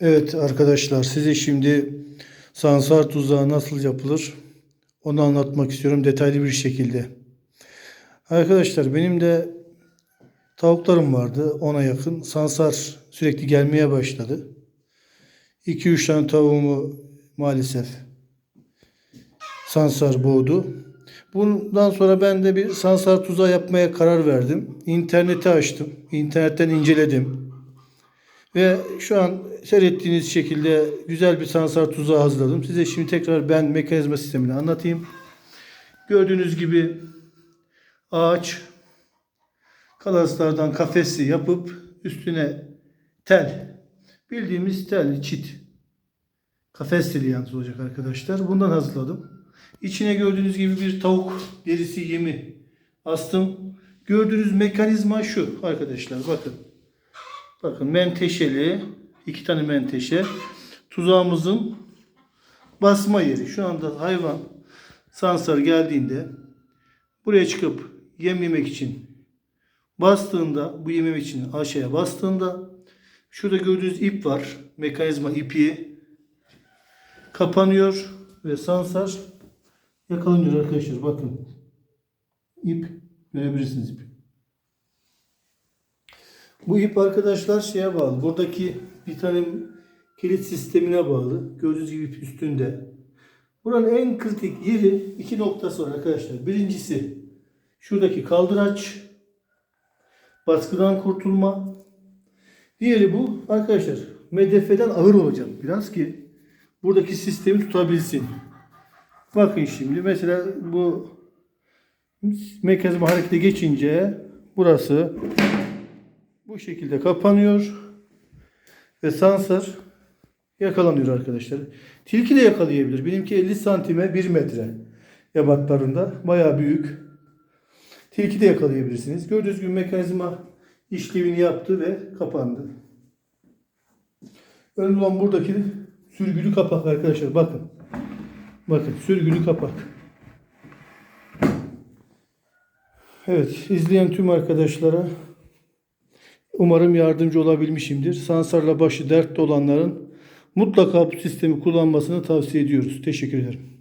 Evet arkadaşlar size şimdi sansar tuzağı nasıl yapılır onu anlatmak istiyorum detaylı bir şekilde. Arkadaşlar benim de tavuklarım vardı ona yakın. Sansar sürekli gelmeye başladı. 2-3 tane tavuğumu maalesef sansar boğdu. Bundan sonra ben de bir sansar tuzağı yapmaya karar verdim. İnterneti açtım. İnternetten inceledim. Ve şu an seyrettiğiniz şekilde güzel bir sansar tuzağı hazırladım. Size şimdi tekrar ben mekanizma sistemini anlatayım. Gördüğünüz gibi ağaç kalaslardan kafesi yapıp üstüne tel bildiğimiz tel çit kafes teli yalnız olacak arkadaşlar. Bundan hazırladım. İçine gördüğünüz gibi bir tavuk derisi yemi astım. Gördüğünüz mekanizma şu arkadaşlar bakın. Bakın menteşeli iki tane menteşe tuzağımızın basma yeri. Şu anda hayvan sansar geldiğinde buraya çıkıp yem yemek için bastığında bu yem yemek için aşağıya bastığında şurada gördüğünüz ip var. Mekanizma ipi kapanıyor ve sansar yakalanıyor arkadaşlar. Bakın ip görebilirsiniz ipi. Bu ip arkadaşlar şeye bağlı. Buradaki bir tane kilit sistemine bağlı. Gördüğünüz gibi üstünde. Buranın en kritik yeri iki noktası var arkadaşlar. Birincisi şuradaki kaldıraç. Baskıdan kurtulma. Diğeri bu arkadaşlar medefeden ağır olacak biraz ki buradaki sistemi tutabilsin. Bakın şimdi mesela bu mekanizma harekete geçince burası bu şekilde kapanıyor ve sansar yakalanıyor arkadaşlar. Tilki de yakalayabilir. Benimki 50 santime 1 metre yabatlarında. Bayağı büyük. Tilki de yakalayabilirsiniz. Gördüğünüz gibi mekanizma işlevini yaptı ve kapandı. Önemli olan buradaki sürgülü kapak arkadaşlar. Bakın. Bakın sürgülü kapak. Evet izleyen tüm arkadaşlara Umarım yardımcı olabilmişimdir. Sansarla başı dertte olanların mutlaka bu sistemi kullanmasını tavsiye ediyoruz. Teşekkür ederim.